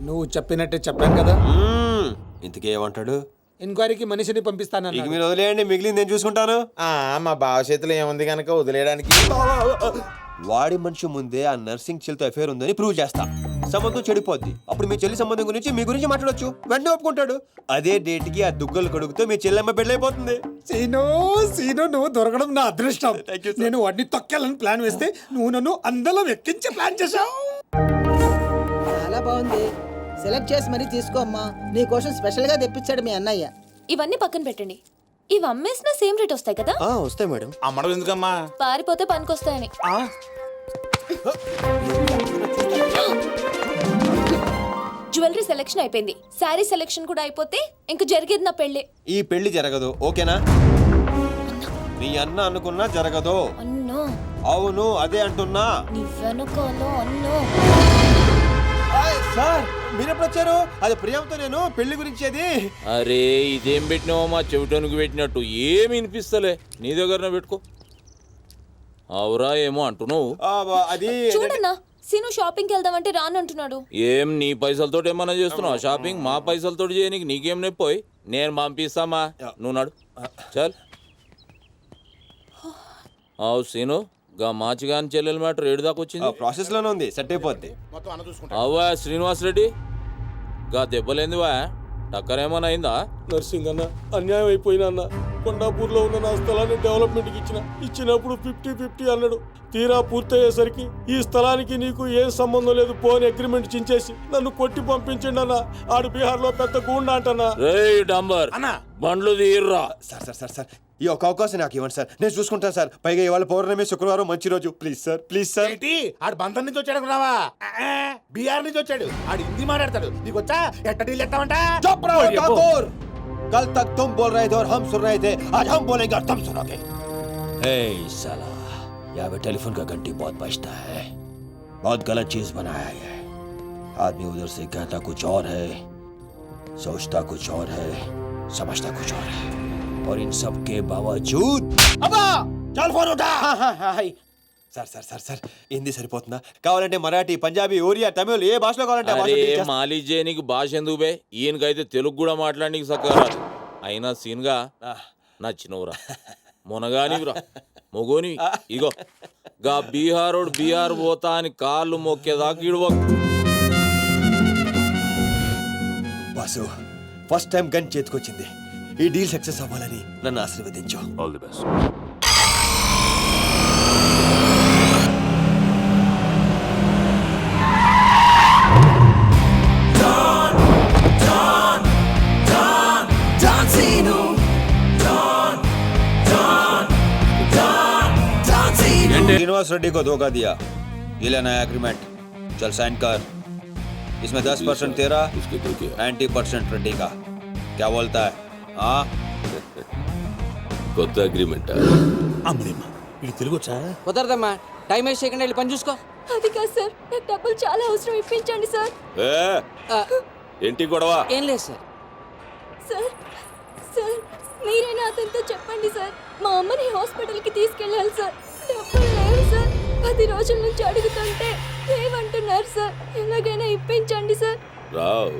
నువ్వు చెప్పినట్టే చెప్పాను కదా. ఇంతకీ ఏమంటాడు? ఎంక్వైరీకి మనిషిని పంపిస్తానన్నా ఇక మీరు వదిలేయండి మిగిలింది నేను చూసుకుంటాను. ఆ, మా బావ చేతిలో ఏముంది కనుక వదిలేయడానికి. వాడి మనిషి ముందే ఆ నర్సింగ్ చెల్లితో అఫేర్ ఉందని ప్రూవ్ చేస్తా. సంబంధం చెడిపోద్ది. అప్పుడు మీ చెల్లి సంబంధం గురించి మీ గురించి మాట్లాడొచ్చు. వెంటనే ఒప్పుకుంటాడు. అదే డేట్కి ఆ దుగ్గలు కొడుకుతో మీ చెల్లెమ్మ పెళ్ళైపోతుంది. సీను సీను నువ్వు దొరకడం నా అదృష్టం. నేను వాడిని తొక్కాలని ప్లాన్ వేస్తే నువ్వు నన్ను అందలం ఎక్కించే ప్లాన్ చేశావు. చాలా బాగుంది. సెలెక్ట్ చేసి మరీ తీసుకో అమ్మా. నీ కోసం స్పెషల్గా తెప్పించాడు మీ అన్నయ్య. ఇవన్నీ పక్కన పెట్టండి. ఇవి అమ్మేసిన సేమ్ రేట్ వస్తాయి కదా? వస్తాయి మేడం. అమ్మడం ఎందుకమ్మా? పారిపోతే పనికొస్తాయని. ఆ, జ్యువెలరీ సెలెక్షన్ అయిపోయింది. శారీ సెలెక్షన్ కూడా అయిపోతే ఇంక జరిగేది నా పెళ్ళి. ఈ పెళ్ళి జరగదు ఓకేనా? నీ అన్న అనుకున్నా జరగదు. అన్నో. అవును అదే అంటున్నా. నీ వెనకాలో అన్నో. సార్ మీరెప్పుడు వచ్చారు అది ప్రియాంతో నేను పెళ్ళి గురించి అది అరే ఇదేం పెట్టినావో మా చెవిటోనికి పెట్టినట్టు ఏమి వినిపిస్తలే. నీ దగ్గరనే పెట్టుకో. అవురా ఏమో అంటున్నావు. ఆ, బ- అది చూడన్నా సీను షాపింగ్కి వెళ్దామంటే రాను అంటున్నాడు ఏం నీ పైసలతో ఏమన్నా చేస్తున్నావు? షాపింగ్ మా పైసలతో చేయనీకి నీకేం నొప్పోయి నేను పంపిస్తామా? నువ్వు నడు. చల్. అవు సీను. గా మాచిగాని చెల్లెల మ్యాటర్ ఏడు దాకా వచ్చింది? ప్రాసెస్లోనే ఉంది. సెట్ అయిపోద్ది. మొత్తం అన్న చూసుకుంటా. అవ్వా శ్రీనివాస్ రెడ్డి? గా దెబ్బలేందివా టక్కర్ ఏమైనా అయిందా? నర్సింగ్ అన్న అన్యాయం అయిపోయినా అన్న. కొండాపూర్లో ఉన్న నా స్థలాన్ని డెవలప్మెంట్కి ఇచ్చిన. ఇచ్చినప్పుడు ఫిఫ్టీ ఫిఫ్టీ అన్నాడు. తీరా పూర్తయ్యేసరికి ఈ స్థలానికి నీకు ఏం సంబంధం లేదు పోని అగ్రిమెంట్ చించేసి నన్ను కొట్టి పంపించండి అన్న. ఆడు బీహార్లో పెద్ద గూండా అన్న. బండ్లు తీర్రా సార్ సార్ సార్ సార్. ఈ ఒక్క అవకాశం నాకు ఇవ్వండి సార్ నేను చూసుకుంటాను సార్ పైగా ఇవాళ పౌర్ణమి శుక్రవారం మంచి రోజు ప్లీజ్ సార్ ప్లీజ్ సార్ ఏంటి ఆడు బంధం నుంచి వచ్చాడు అనుకున్నావా ఆ, బీహార్ నుంచి వచ్చాడు ఆడు హిందీ మాట్లాడతాడు నీకు వచ్చా ఎట్ట డీల్ ఎత్తామంట चुप रहो ठाकुर कल तक तुम बोल रहे थे और हम सुन रहे थे आज हम बोलेंगे और तुम सुनोगे हे साला यहाँ पे टेलीफोन का घंटी बहुत बजता है बहुत गलत चीज बनाया है आदमी उधर से कहता कुछ और है सोचता कुछ और है समझता कुछ और है और इन सब के बावजूद अबा चल फोन उठा हाँ, हाँ, हाँ, हाय। Sir sir sir sir Hindi సరిపోతుందా కావాలంటే మరాఠీ పంజాబీ ఒరియా తమిళ్ ఏ భాషలో కావాలంటే ఆ అరే భాషలో teach చేస్తా. మాలిష్ చేయనీకి భాష ఎందుకు బే ఈయనకైతే తెలుగు కూడా మాట్లాడనీకి సక్కగా రాదు అయినా సీన్గా నచ్చినవురా మునగానివిరా మొగోని ఇగో గా బీహారోడు బీహార్ పోతా అని కాళ్ళు మొక్కేదాకా ఇడవ బాసు ఫస్ట్ టైం గన్ చేతికొచ్చింది ఈ డీల్ సక్సెస్ అవ్వాలని నన్ను ఆశీర్వదించు all the best Srinivas Reddy को धोखा दिया ये लेना है एग्रीमेंट चल साइन कर इसमें दस परसेंट तेरा उसके देखिए नाइन्टी परसेंट रेड्डी का क्या बोलता है हाँ కొత్త అగ్రిమెంట్? అమ్మడిమ్మ ఇది తెలుగు వచ్చా కుదరదమ్మా టైం వేస్ట్ చేయకుండా వెళ్ళి పని చూసుకో. అది కాదు సార్ నాకు డబ్బులు చాలా అవసరం ఇప్పించండి సార్. ఏంటి గొడవ? ఏం లేదు సార్. సార్ సార్ మీరైనా అతనితో చెప్పండి సార్. మా అమ్మని హాస్పిటల్కి తీసుకెళ్ళాలి సార్. డబ్బులు లేవు సార్. పది రోజుల నుంచి అడుగుతుంటే లేవంటున్నారు సార్. ఎలాగైనా ఇప్పించండి సార్. రావ్.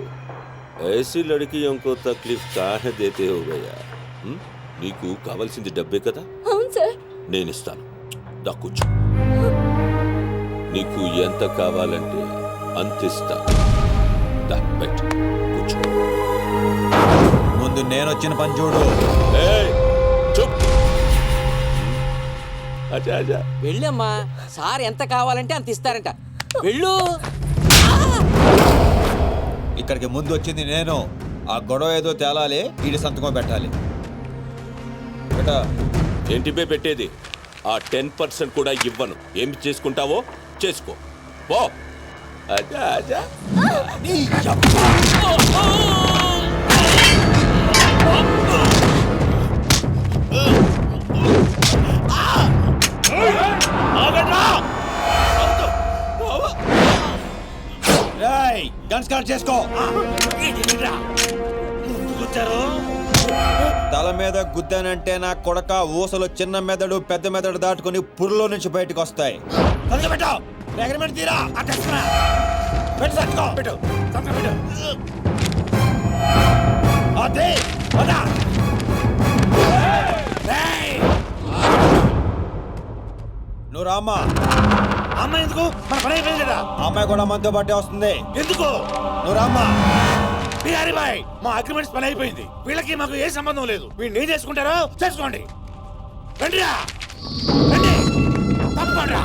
ऐसी लड़कियों को तकलीफ काहे देते हो भैया హ్మ్? నీకు కావాల్సింది డబ్బే కదా అవును సార్ నేను ఇస్తాను దా కూర్చో నీకు ఎంత కావాలంటే అంత ఇస్తా దా పెట్టు కూర్చో ముందు నేను వచ్చిన పని చూడు ఏయ్, చూప్ అచ్చా అచ్చా వెళ్ళమ్మా సార్ ఎంత కావాలంటే అంత ఇస్తారంట వెళ్ళు ఇక్కడికి ముందు వచ్చింది నేను. ఆ గొడవ ఏదో తేలాలి ఈడి సంతకం పెట్టాలి. బేటా ఏంటి బే పెట్టేది? ఆ టెన్ పర్సెంట్ కూడా ఇవ్వను. ఏమి చేసుకుంటావో చేసుకో. పో. అజా అజా గన్ స్టార్ట్ చేసుకో. తల మీద గుద్దానంటే నా కొడక ఊసలు చిన్న మెదడు పెద్ద మెదడు దాటుకుని పుర్లో నుంచి బయటకు వస్తాయి! నువ్వు రామ్మా. అమ్మ ఎందుకు? మన పని అయిపోయింది కదా అమ్మాయి కూడా మనతో పాటే వస్తుంది. ఎందుకు? నువ్వు రామ్మా. బిహారీ బాయ్ మా అగ్రిమెంట్స్ పని అయిపోయింది. వీళ్ళకి మాకు ఏ సంబంధం లేదు. వీళ్ళు ఏం చేసుకుంటారో చేసుకోండి. రండిరా. రండి. తప్పకుండా.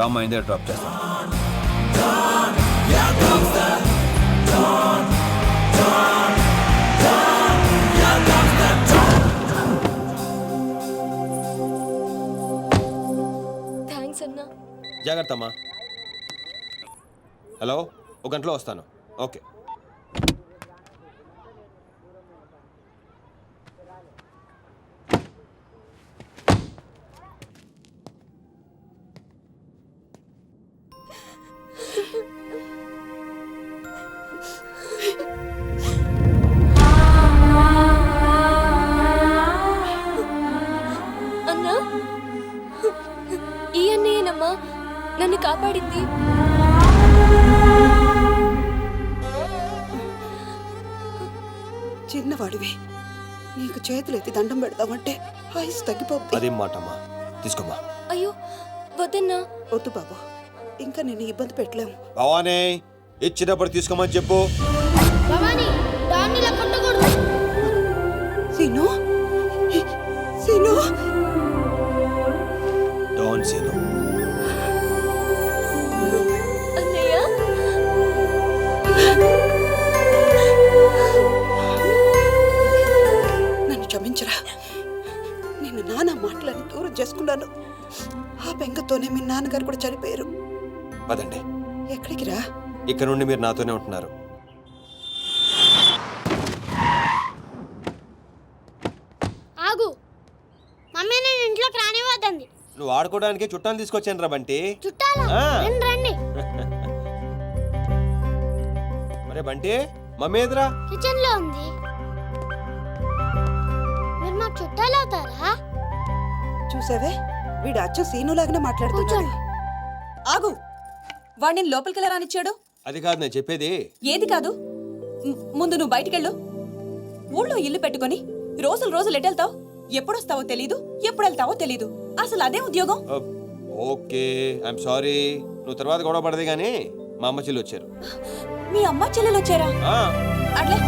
రామ్మా ఇందే డ్రాప్ చేస్తాను థ్యాంక్స్ అన్నా. జాగ్రత్త అమ్మా హలో ఒక గంటలో వస్తాను. ఓకే. కాపాడింది చిన్నవాడివి. నీకు చేతులెత్తి దండం పెడదామంటే ఆయుస్ తగ్గిపోద్ది. అదేం మాట అమ్మా? తీసుకోమ్మా. అయ్యో వద్దన్నా. వద్దు బాబు. ఇంకా నేను ఇబ్బంది పెట్టలేము. భవానీ ఇచ్చినప్పుడు తీసుకోమని చెప్పు. సీను పదండి. ఎక్కడికి రా? ఇక్కడ నుండి మీరు నాతోనే ఉంటున్నారు. ఆగు. మమ్మీ నేను ఇంట్లోకి రానివ్వద్దండి నువ్వు ఆడుకోవడానికి చుట్టాలు తీసుకొచ్చాను రా బంటి. చుట్టాలా? ఆ. రండి రండి. మరే బంటి మమ్మీ ఎదురా కిచెన్లో ఉంది. మీరు మాకు చుట్టాలు అవుతారా? చూసావే? వీడు అచ్చ సీనులాగానే మాట్లాడుతున్నాడు. కూర్చోండి. ఆగు. వాడిని లోపలికి ఎలా రానిచ్చాడు? అది కాదు నేను చెప్పేది. ఏది కాదు? ముందు నువ్వు బయటికెళ్ళు. ఊళ్ళో ఇల్లు పెట్టుకొని రోజులు రోజులు ఎటెళ్తావు? ఎప్పుడొస్తావో తెలీదు ఎప్పుడు వెళ్తావో తెలీదు. అసలు అదే ఉద్యోగం? Okay I'm sorry. నువ్వు తర్వాత గొడవ పడదు కానీ మా అమ్మ చెల్లి వచ్చారు. మీ అమ్మ చెల్లెలు వచ్చారా? అట్లే.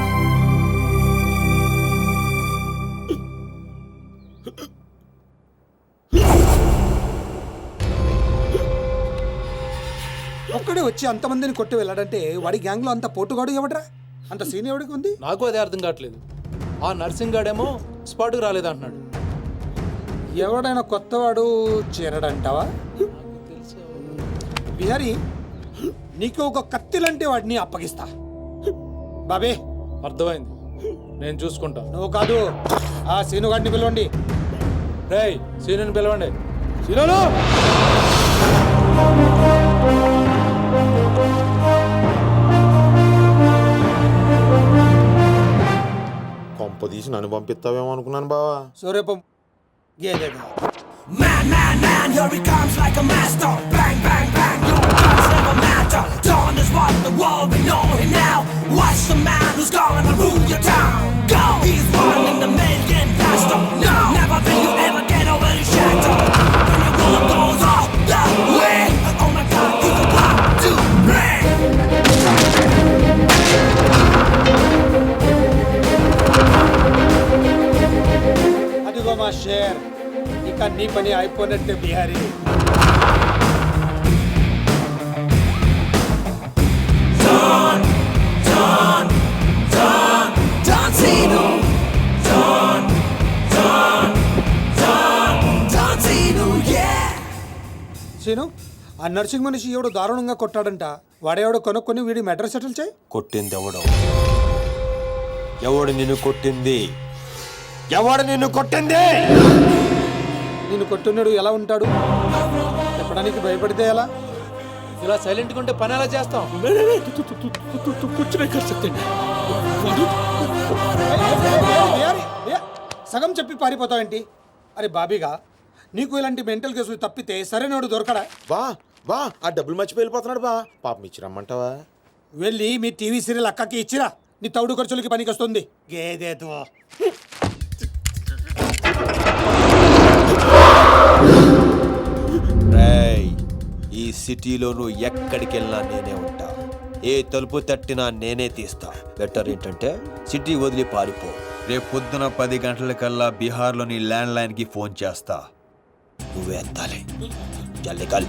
ఒక్కడే వచ్చి అంతమందిని కొట్టి వెళ్ళాడంటే వాడి గ్యాంగ్లో అంత పోటుగాడు ఎవడరా? అంత సీన్ ఎవడికి ఉంది? నాకు అదే అర్థం కావట్లేదు. ఆ నర్సింగ్ గాడేమో స్పాట్కి రాలేదంటున్నాడు. ఎవడైనా కొత్తవాడు చేరడంటావా? బిహారీ నీకు ఒక కత్తి లాంటి వాడిని అప్పగిస్తా. బాబే. అర్థమైంది. నేను చూసుకుంటా. నువ్వు కాదు ఆ సీనుగాడిని పిలవండి. రేయ్ సీనియర్ని పిలవండి. సీనియరు కొంప తీసి నన్ను పంపిస్తావేమో అనుకున్నాను బావా సూర్యపం గేదేగా Man, man, man, here he comes like a master. Bang, bang, bang, your guns never matter. Dawn is what the world we know him now. Watch the man who's gonna rule your town. Go! He's one in the million faster. No! Never will you ever get over his shadow. When your world goes పని అయిపోయినట్టే బిహారీ. చేను scene ఆ nursing మనిషి ఎవడు దారుణంగా కొట్టాడంట. వాడేవాడు కొనుక్కొని వీడి మెటర్ సెటిల్ చేయి. కొట్టింది ఎవడు ఎవడు నిన్ను కొట్టింది? ఎవడు నిన్ను కొట్టింది? నిన్ను కొట్టున్నాడు ఎలా ఉంటాడు? చెప్పడానికి భయపడితే ఎలా? ఇలా సైలెంట్గా ఉంటే పని ఎలా చేస్తాం? బిహా- సగం చెప్పి పారిపోతావేంటి అరే బాబీగా నీకు ఇలాంటి మెంటల్ కేసులు తప్పితే సరైనోడు దొరకడా? బా బా ఆ డబ్బులు మర్చిపోయి వెళ్ళిపోతున్నాడు బా. పాపం ఇచ్చి రమ్మంటావా? వెళ్ళి మీ టీవీ సీరియల్ అక్కకి ఇచ్చిరా. నీ తౌడు ఖర్చులకి పనికి వస్తుంది. ఈ సిటీలో నువ్వు ఎక్కడికి వెళ్ళినా నేనే ఉంటా. ఏ తలుపు తట్టినా నేనే తీస్తా. బెటర్ ఏంటంటే సిటీ వదిలి పారిపో. రేపు పొద్దున పది గంటలకల్లా బీహార్లోని ల్యాండ్ లైన్కి ఫోన్ చేస్తా. నువ్వే ఎత్తాలి. జల్లి కల్.